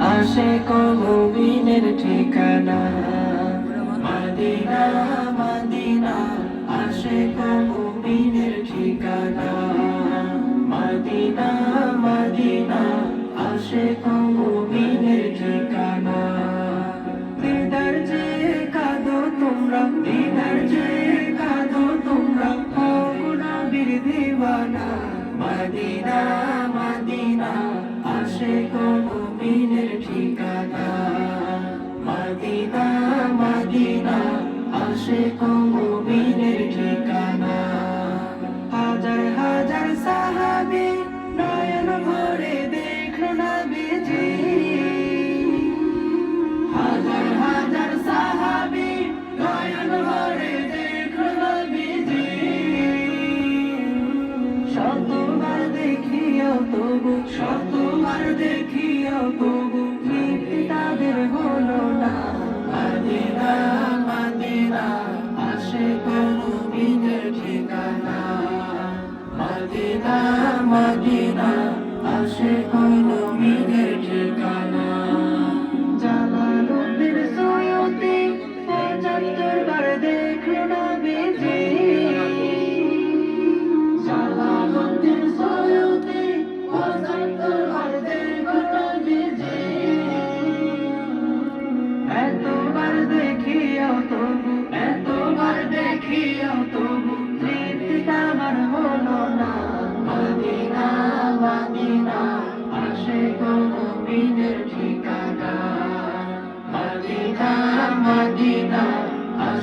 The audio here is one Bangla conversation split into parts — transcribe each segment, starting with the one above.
আসে কবিনের ঠিকানা। মদিনা মদিনা আসে কবিনের ঠিকানা। মদিনা মদিনা আসে কবিনের ঠিকানা। দিদার যে কাঁদো তোমরা, দিদার যে কাঁদো তোমরা নবীর দিওয়ানা। মদিনা মদিনা আসে কবিনের ঠিকানা মদিনা মদিনা আসে কবিনের ঠিকানা হাজার হাজার সাহাবি নয়ন ভরে দেখল নবীজি হাজার হাজার সাহাবি নয়ন ভরে দেখল নবীজি শতবার দেখিও তবু শতবার দেখিও তবু তৃপ্তি তাদের হলো না। মদিনা মদিনা, আসে কবিনের ঠিকানা। মদিনা মদিনা, আসে কবিনের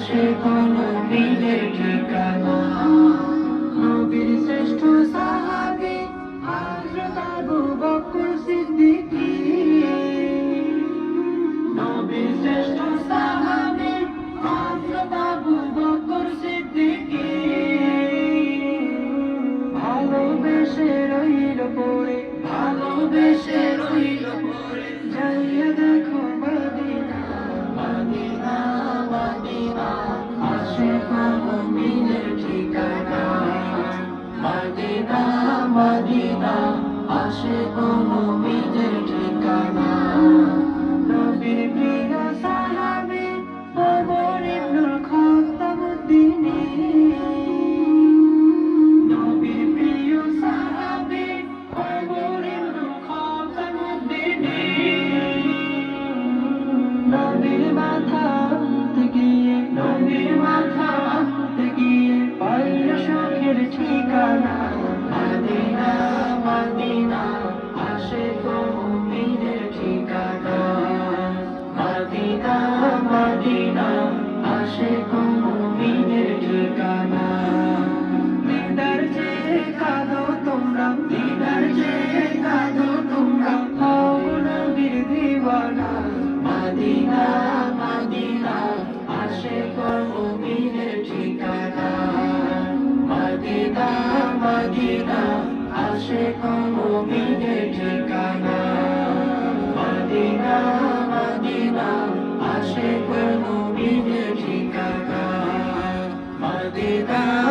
আসে কোনো বিনের ঠিকানা। নবীর শ্রেষ্ঠ সাহাবি হযরত আবু বকর সিদ্দিকী মদিনা আসে কোনো ঠিকানা সে কমিনের ঠিকানা। দিদার যে কাঁদো তোমরা, দিদার যে কাঁদো তোমরা হও নবীর দিবানা মাদিনা মাদিনা, আসে কমিনের ঠিকানা। মাদিনা মাদিনা, আসে কমিনের ঠিকানা। মাদিনা মাদিনা, আসে কমিনের Adina.